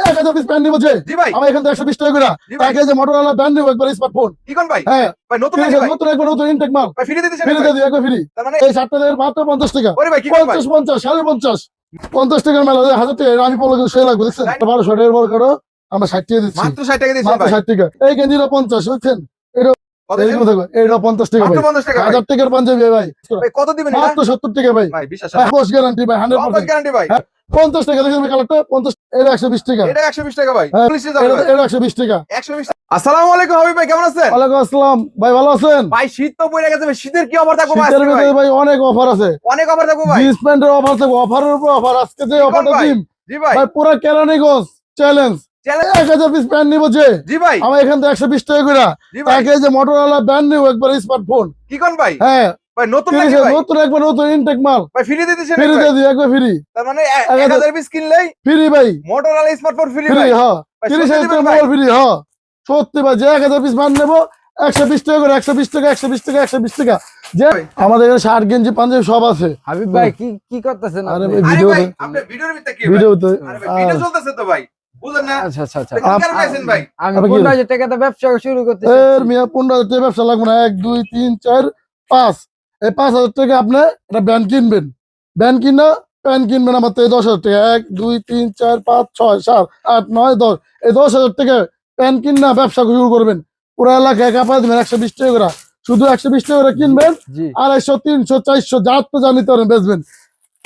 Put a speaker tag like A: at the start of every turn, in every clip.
A: হ্যাঁ। মানে- পঞ্চাশ টাকা আমরা ষাট টাকা
B: দিচ্ছি ষাট টাকা দিচ্ছি
A: ষাট টাকা এই গেঞ্জিটা পঞ্চাশ বুঝছেন এটা পঞ্চাশ টাকা হাজার টাকার পাঞ্জাবি ভাই কত দিবেন সত্তর টাকা ভাই গ্যারান্টি ভাই হান্ড্রেড গ্যারান্টি ভাই পঞ্চাশ টাকা দেখেন কালারটা পঞ্চাশ এটা একশো বিশ টাকা
B: এটা একশো বিশ টাকা ভাই
A: হ্যাঁ, এটা একশো বিশ টাকা
B: একশো বিশ আলাইকুম ভাই কেমন
A: আসসালাম ভাই ভালো আছেন
B: ভাই শীত শীতের কি
A: ভাই অনেক অফার আছে
B: অনেক অফার ভাই
A: অফার উপর অফার যে পুরো চ্যালেঞ্জ আমার একশো বিশ টাকা করে মোটরওয়ালা ব্যান্ড নিবো একবার স্মার্টফোন কি কোন ভাই হ্যাঁ ভাই নতুন নতুন একবার নতুন ইনটেক ফ্রি দিয়ে একবার ফ্রি
B: পিস ফ্রি ভাই ফ্রি ভাই ফ্রি
A: হ্যাঁ। হ্যাঁ। সত্যি ভাই যে পিস নেব টাকা করে টাকা টাকা টাকা আমাদের এখানে গেঞ্জি পাঞ্জাবি সব আছে কি আরে ভাই ভিডিও ভিডিও আচ্ছা, আচ্ছা, আচ্ছা। ব্যবসা শুরু ব্যবসা না এক দুই তিন চার পাঁচ এই পাঁচ হাজার টাকা আপনি একটা ব্যান্ড কিনবেন ব্যান্ড কিনে প্যান্ট কিনবেন আমার তো এই দশ হাজার টাকা এক দুই তিন চার পাঁচ ছয় সাত আট নয় দশ এই দশ হাজার টাকা প্যান্ট কিনা ব্যবসা শুরু করবেন পুরো এলাকায় কাপড় দেবেন একশো বিশ টাকা করে শুধু একশো বিশ টাকা করে কিনবেন আড়াইশো তিনশো চারশো যা তো জানিতে পারেন বেচবেন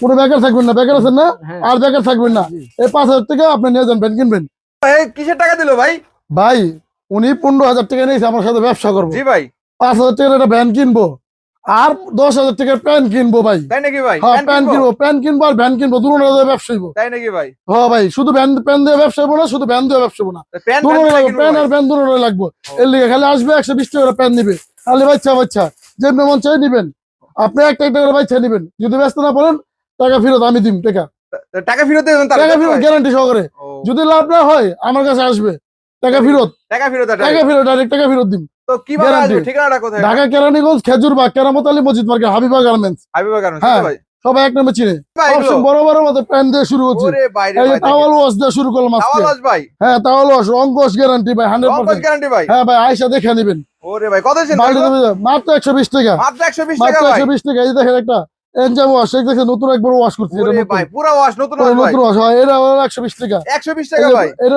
A: কোনো বেকার থাকবেন না বেকার আছেন না হ্যাঁ। আর বেকার থাকবেন না এই পাঁচ হাজার টাকা আপনি নিয়ে যান প্যান্ট কিনবেন
B: কিসের টাকা দিল ভাই
A: ভাই উনি পনেরো হাজার টাকা নিয়েছে আমার সাথে ব্যবসা করবো জি ভাই পাঁচ হাজার টাকার একটা ভ্যান কিনবো আর দশ হাজার টাকার প্যান কিনবো ভাই হ্যাঁ, প্যান কিনবো প্যান কিনবো আর ভ্যান কিনবো দুটো ব্যবসা হইব তাই নাকি ভাই হ্যাঁ ভাই শুধু ভ্যান প্যান দিয়ে ব্যবসায় হইব না শুধু ভ্যান দিয়ে ব্যবসা হইব না প্যান আর ভ্যান দুটো লাগবো এর লিগে খালি আসবে একশো বিশ টাকা প্যান নিবে খালি বাচ্চা বাচ্চা যে মন চাই নিবেন আপনি একটা একটা করে বাচ্চা নিবেন যদি ব্যস্ত না পড়েন টাকা ফেরত আমি দিম টাকা টাকা ফেরত গ্যারান্টি সহকারে যদি লাভ না হয় আমার কাছে আসবে টাকা ফেরত টাকা ফেরত টাকা ফেরত ডাইরেক্ট টাকা ফেরত দিম
B: তো দেখে
A: টাকা টাকা টাকা দেখেন একটা ওয়াশ নতুন একবার ওয়াশ করছি
B: নতুন ওয়াশ নতুন
A: ওয়াশ হ্যাঁ, এটা 120 টাকা টাকা এটা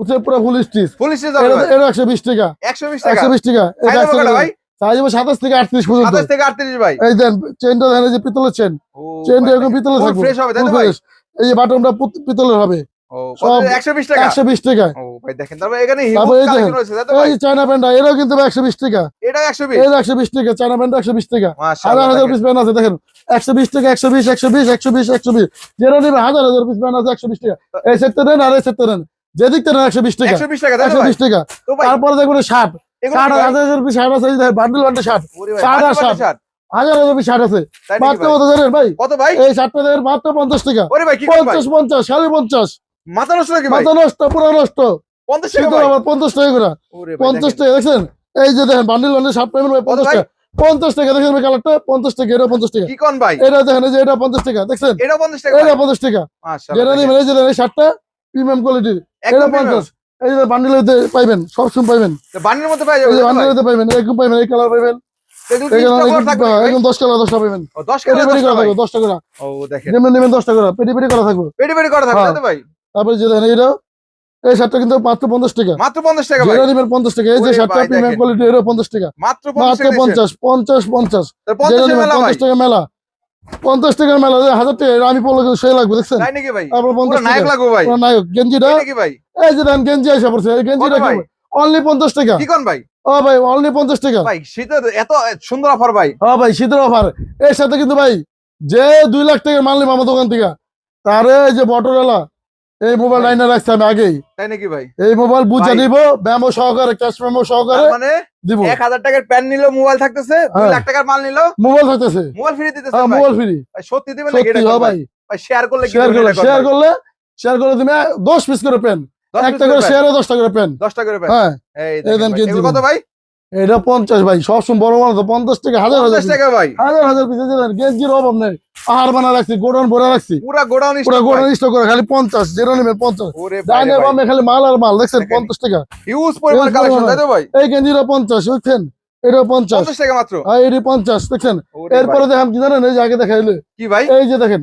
A: হচ্ছে পুরো ফুল স্টিচ ফুল স্টিচ 120 টাকা 120 টাকা 120 টাকা ভাই সাইজ 27 থেকে 38 পর্যন্ত
B: 27 থেকে 38 ভাই
A: এই দেন চেনটা যে পিতলের চেন চেনটা পিতলের থাকবে
B: ফ্রেশ হবে ভাই
A: এই যে বাটনটা পিতলের হবে
B: ও 120 টাকা
A: টাকা এই চায়না কিন্তু টাকা টাকা চায়না টাকা হাজার পিস আছে দেখেন টাকা আছে টাকা এই দেন আর এই দেন যে দিক থেকে একশো বিশ টাকা একশো বিশ টাকা তারপরে দেখুন ষাট হাজার আছে বান্ডেল ষাট ষাট হাজার ষাট আছে মাত্র ভাই কত ভাই এই ষাটটা পঞ্চাশ টাকা পঞ্চাশ পঞ্চাশ সাড়ে পঞ্চাশ মাথা নষ্ট মাথা পঞ্চাশ টাকা পঞ্চাশ টাকা করে পঞ্চাশ টাকা দেখছেন এই যে দেখেন বান্ডেল বান্ডেল ষাট পাবেন ভাই পঞ্চাশ টাকা পঞ্চাশ টাকা দেখেন কালারটা পঞ্চাশ টাকা এটা পঞ্চাশ টাকা এটা দেখেন এটা পঞ্চাশ টাকা দেখছেন এটা পঞ্চাশ টাকা এটা পঞ্চাশ টাকা যেটা নিবেন এই যে ষাটটা প্রিমিয়াম কোয়ালিটি এটা পঞ্চাশ এই যে বান্ডিলের মধ্যে পাইবেন সবসময় পাইবেন
B: বান্ডিলের মধ্যে পাইবেন
A: বান্ডিলের মধ্যে পাইবেন এরকম পাইবেন এই কালার পাইবেন তারপরে যে দেখেন এটা এই শার্টটা কিন্তু মাত্র পঞ্চাশ টাকা মাত্র পঞ্চাশ টাকা যেটা পঞ্চাশ টাকা এই যে শার্টটা প্রিমিয়াম কোয়ালিটি এর পঞ্চাশ টাকা মাত্র পঞ্চাশ পঞ্চাশ পঞ্চাশ
B: যেটা
A: টাকা মেলা পঞ্চাশ টাকার মেলা হাজার টাকা আমি পড়লে কিন্তু সেই লাগবে দেখছেন ভাই নায়ক গেঞ্জিটা এই যে দেন গেঞ্জি আসা পড়ছে গেঞ্জিটা অনলি পঞ্চাশ টাকা ভাই ও ভাই অনলি পঞ্চাশ টাকা
B: ভাই শীতের এত সুন্দর অফার ভাই
A: ভাই শীতের অফার এর সাথে কিন্তু ভাই যে দুই লাখ টাকা মানলি মামা দোকান থেকে তারে যে বটরেলা এই মোবাইল লাইনে রাখছি আমি আগেই তাই নাকি ভাই এই মোবাইল বুঝে নিব ব্যামো সহকারে ক্যাশ মেমো সহকারে মানে দিব
B: 1000 টাকার প্যান নিলো মোবাইল থাকতেছে 2 হ্যাঁ। লাখ টাকার মাল নিলো মোবাইল থাকতেছে মোবাইল ফ্রি দিতেছে হ্যাঁ
A: মোবাইল ফ্রি ভাই সত্যি দিবেন নাকি এটা ভাই ভাই শেয়ার করলে কি শেয়ার করলে শেয়ার করলে শেয়ার করলে তুমি 10 পিস করে প্যান একটা করে শেয়ারে 10 টাকা করে প্যান 10 টাকা করে প্যান হ্যাঁ এই দেন কত ভাই এটা পঞ্চাশ ভাই সবসময় বড় বড় তো পঞ্চাশ টাকা হাজার হাজার টাকা ভাই হাজার হাজার পিছিয়ে যাবেন গেঞ্জির অভাব নেই পাহাড় বানা রাখছি গোডাউন ভরে রাখছি
B: পুরো গোডাউন পুরো
A: গোডাউন স্টক করে খালি পঞ্চাশ জেরো নেবেন পঞ্চাশ ডাইনে বামে খালি মাল আর মাল দেখছেন পঞ্চাশ টাকা
B: ইউজ পরিমাণ কালেকশন ভাই
A: এই গেঞ্জিটা পঞ্চাশ বুঝছেন এটা পঞ্চাশ টাকা মাত্র হ্যাঁ, এটি পঞ্চাশ দেখছেন এরপরে দেখেন কি জানেন এই যে আগে দেখাইলে কি ভাই এই যে দেখেন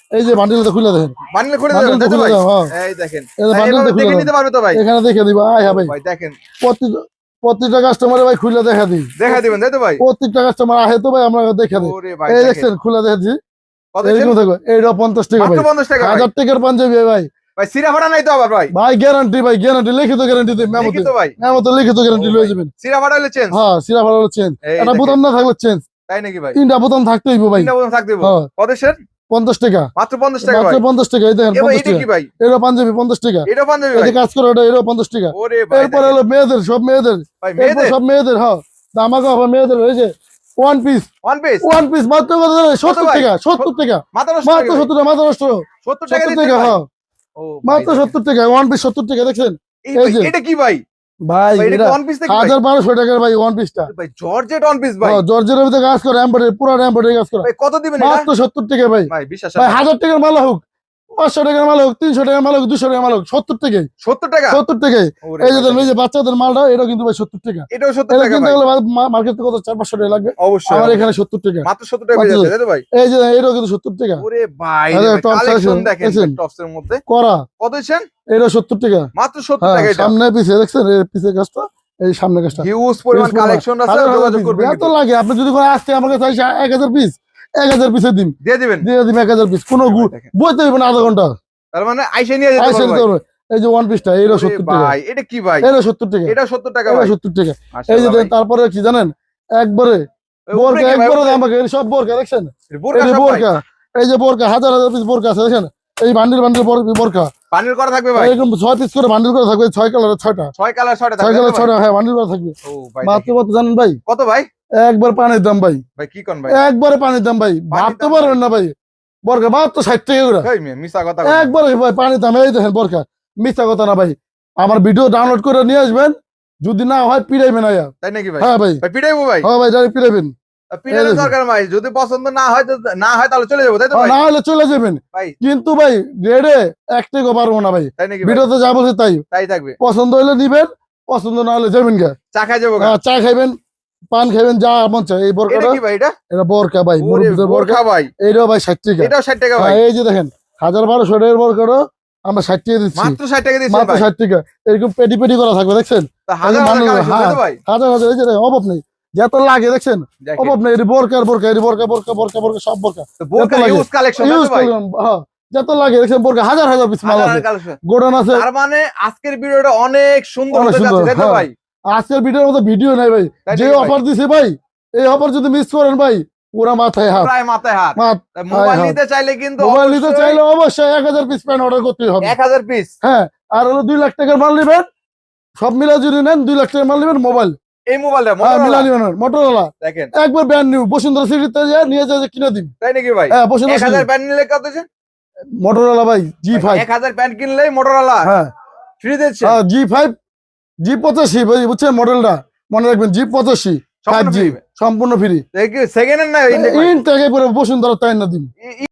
A: এই যে বান্ডিলটা খুলে দেখেন
B: বান্ডিল খুলে দেখেন ভাই হ্যাঁ। এই দেখেন
A: এই বান্ডিলটা নিতে পারবে তো ভাই এখানে দেখে দিবা ভাই দেখেন প্রতি প্রতিটা কাস্টমারে ভাই খুলে দেখা
B: দেখা দিবেন তো ভাই
A: প্রতিটা কাস্টমার আহে তো ভাই আমরা দেখা দিই এই খুলে এইটা পঞ্চাশ টাকা ভাই হাজার টাকার পাঞ্জাবি ভাই
B: ভাই সিরা ভাড়া নাই তো আবার ভাই
A: ভাই গ্যারান্টি ভাই গ্যারান্টি লিখিত গ্যারান্টি দিই মেমো তো ভাই মেমো তো লিখিত গ্যারান্টি লয়ে যাবেন
B: সিরা ভাড়া হলে চেঞ্জ
A: হ্যাঁ সিরা ভাড়া হলে চেঞ্জ এটা বোতাম না থাকলে চেঞ্জ তাই নাকি ভাই তিনটা বোতাম থাকতেই ভাই
B: তিনটা বোতাম থাকতেই হবে হ্যাঁ। কত পঞ্চাশ টাকা মাত্র পঞ্চাশ টাকা মাত্র
A: পঞ্চাশ টাকা এটা পাঞ্জাবি পঞ্চাশ টাকা এটা কাজ করে এটা এটাও পঞ্চাশ টাকা এরপরে হলো মেয়েদের সব মেয়েদের সব মেয়েদের হ আমাকে আবার মেয়েদের হয়েছে one piece one one piece মাত্র সত্তর টাকা সত্তর টাকা সত্তর টাকা টাকা হ্যাঁ। সত্তর টাকা সত্তর টাকা ওয়ান পিস সত্তর টাকা দেখছেন এটা কি ভাই ভাই হাজার বারোশো টাকার ভাই ওয়ান পিসটা
B: ভাই জর্জেট ওয়ান পিস
A: জর্জের ভিতরে কাজ করে এম্বয়ডারি পুরো এম্বয়ডারি কাজ করে কত দিবেন সত্তর টাকা ভাই ভাই হাজার টাকার মালা হোক পাঁচশো টাকার মালক তিনশো টাকার মালক দুশো টাকার মালক সত্তর থেকে সত্তর টাকা সত্তর থেকে এই যে এই যে বাচ্চাদের মালটা কিন্তু ভাই সত্তর টাকা
B: এটাও সত্তর টাকা
A: মার্কেট কত চার পাঁচশো টাকা লাগবে অবশ্যই আমার এখানে সত্তর টাকা
B: মাত্র সত্তর টাকা যাচ্ছে ভাই
A: এই যে এটাও কিন্তু সত্তর টাকা
B: ওরে ভাই
A: আচ্ছা, কালেকশন দেখেন টপসের মধ্যে করা কত দিচ্ছেন এটা সত্তর টাকা মাত্র সত্তর হ্যাঁ, টাকা সামনে পিছে দেখছেন এর পিছে এই সামনে গাছটা
B: হিউজ পরিমাণ কালেকশন আছে
A: যোগাযোগ করবেন এত লাগে আপনি যদি আমাকে চাইছে এক হাজার পিস এক হাজার পিসে দিন দিয়ে দিবেন দিয়ে দিবেন এক হাজার পিস কোনো বইতে দিবেন আধা ঘন্টা
B: তার মানে আইসে নিয়ে যেতে
A: পারবে এই যে ওয়ান পিসটা এরা সত্তর টাকা এটা কি ভাই এটা সত্তর টাকা
B: এটা সত্তর টাকা এটা
A: সত্তর টাকা এই যে তারপরে কি জানেন একবারে বোরকা একবারে আমাকে সব বোরকা দেখছেন বোরকা এই যে বোরকা হাজার হাজার পিস বোরকা আছে দেখছেন এই বান্ডিল বান্ডিল বোরকা
B: বান্ডিল করা থাকবে ভাই
A: এরকম ছয় পিস করে বান্ডিল করা থাকবে ছয় কালার ছয়টা ছয় কালার 6টা 6 কালার 6টা হ্যাঁ বান্ডিল করা থাকবে ও ভাই মাত্র কত জানেন ভাই কত ভাই একবার পানির দাম ভাই ভাই কি কোন ভাই একবারে পানির দাম ভাই ভাবতে পারবেন না ভাই বরকা ভাব তো ষাট টাকা
B: করে মিশা কথা
A: একবারে পানির দাম এই দেখেন বরকা মিশা কথা না ভাই আমার ভিডিও ডাউনলোড করে নিয়ে আসবেন যদি না হয় পিড়াইবেন আয়া তাই নাকি ভাই হ্যাঁ ভাই ভাই পিড়াইবো ভাই হ্যাঁ ভাই যাই পিড়াইবেন
B: দরকার ভাই যদি পছন্দ না হয় না হয় তাহলে চলে যাবো তাই তো হ্যাঁ,
A: না হলে চলে যাবেন ভাই কিন্তু ভাই রেডে এক টাকা পারবো না ভাই তাই নাকি ভিডিওতে যা বলছে তাই তাই থাকবে পছন্দ হলে দিবেন পছন্দ না হলে যাবেন গা চা খাই যাবো হ্যাঁ, চা খাইবেন পান খাবেন যা মন এই বোরকাটা এটা বোরকা ভাই বোরকা ভাই এইটাও ভাই ষাট টাকা ষাট টাকা ভাই হ্যাঁ, এই যে দেখেন হাজার বারোশো টাকার বোরকাটা আমরা পেটি করা থাকবে দেখছেন হাজার হাজার হ্যাঁ, নেই যত লাগে দেখছেন সব কালেকশন যত লাগে দেখছেন হাজার হাজার আছে গোডাউন আছে মানে আজকের অনেক সুন্দর হ্যাঁ। ভাই আজকের ভিডিওর মতো ভিডিও নাই ভাই যে অফার দিছে ভাই এই অফার যদি মিস করেন ভাই পুরা মাথায় হাত প্রায় মাথায় হাত মোবাইল নিতে চাইলে কিন্তু মোবাইল নিতে চাইলে অবশ্যই 1000 পিস প্যান্ট অর্ডার করতে হবে 1000 পিস হ্যাঁ আর হলো 2 লাখ টাকার মাল নেবেন সব মিলা যদি নেন 2 লাখ টাকার মাল নেবেন মোবাইল এই মোবাইলটা মোটরোলা মোটরোলা দেখেন একবার ব্র্যান্ড নিউ বসুন্ধরা সিটিতে যা নিয়ে যা কিনে দিন তাই নাকি ভাই হ্যাঁ বসুন্ধরা 1000 প্যান্ট নিলে কত আছে মোটরোলা ভাই জি5 1000 প্যান্ট কিনলেই মোটরোলা হ্যাঁ ফ্রি দিচ্ছে হ্যাঁ জি5 জি পঁচাশি বুঝছে মডেলটা মনে রাখবেন জি পঁচাশি সম্পূর্ণ ফ্রি সেকেন্ড পরে বসুন ধরো তাই না দিন